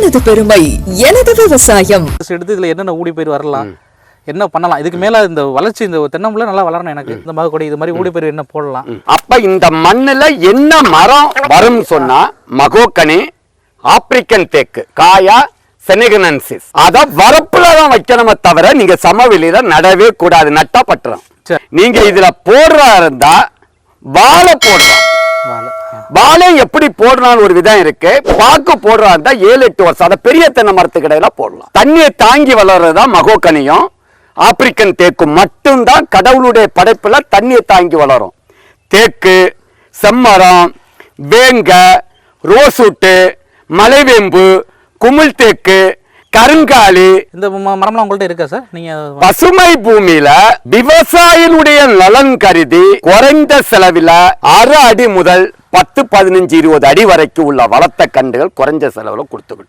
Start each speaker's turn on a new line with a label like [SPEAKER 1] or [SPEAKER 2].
[SPEAKER 1] எனது பெருமை எனது விவசாயம்.
[SPEAKER 2] எடுத்து இதுல என்னென்ன ஊடி பயிர் வரலாம் என்ன பண்ணலாம் இதுக்கு மேல இந்த வளர்ச்சி இந்த தென்னம்புல நல்லா வளரணும் எனக்கு. இந்த மகக்கொடி இது மாதிரி ஊடி பயிர் என்ன போடலாம்?
[SPEAKER 3] அப்ப இந்த மண்ணுல என்ன மரம் வரும் சொன்னா மகோக்கனி ஆப்பிரிக்கன் தேக்கு காயா செனிகனன்சிஸ். அத வரப்புல தான் வைக்கணுமே தவிர நீங்க சமவெளியில நடவே கூடாது நட்டா பட்டுரும்.
[SPEAKER 2] சரி.
[SPEAKER 3] நீங்க இதுல போடுறா இருந்தா வாழை போடலாம்.
[SPEAKER 2] வாழை.
[SPEAKER 3] எப்படி போடுறான்னு ஒரு விதம் இருக்கு. பாக்கு போடுறா இருந்தா ஏழு எட்டு வருஷம். அதை பெரிய தென்னை மரத்துக்கு இடையில போடலாம். தண்ணியை தாங்கி வளர்றதா மகோக்கனியும் ஆப்பிரிக்கன் தேக்கு மட்டும்தான் கடவுளுடைய படைப்புல தண்ணியை தாங்கி வளரும். தேக்கு செம்மரம் வேங்க ரோசூட்டு மலைவேம்பு குமிழ் தேக்கு கருங்காலி.
[SPEAKER 2] இந்த மரம்லாம் உங்கள்ட்ட இருக்கா சார்? நீங்க
[SPEAKER 3] பசுமை பூமியில விவசாயினுடைய நலன் கருதி குறைந்த செலவில் அரை அடி முதல் பத்து பதினஞ்சு இருபது அடி வரைக்கும் உள்ள வளர்த்த கண்டுகள் குறைஞ்ச செலவுல கொடுத்துக்கிட்டு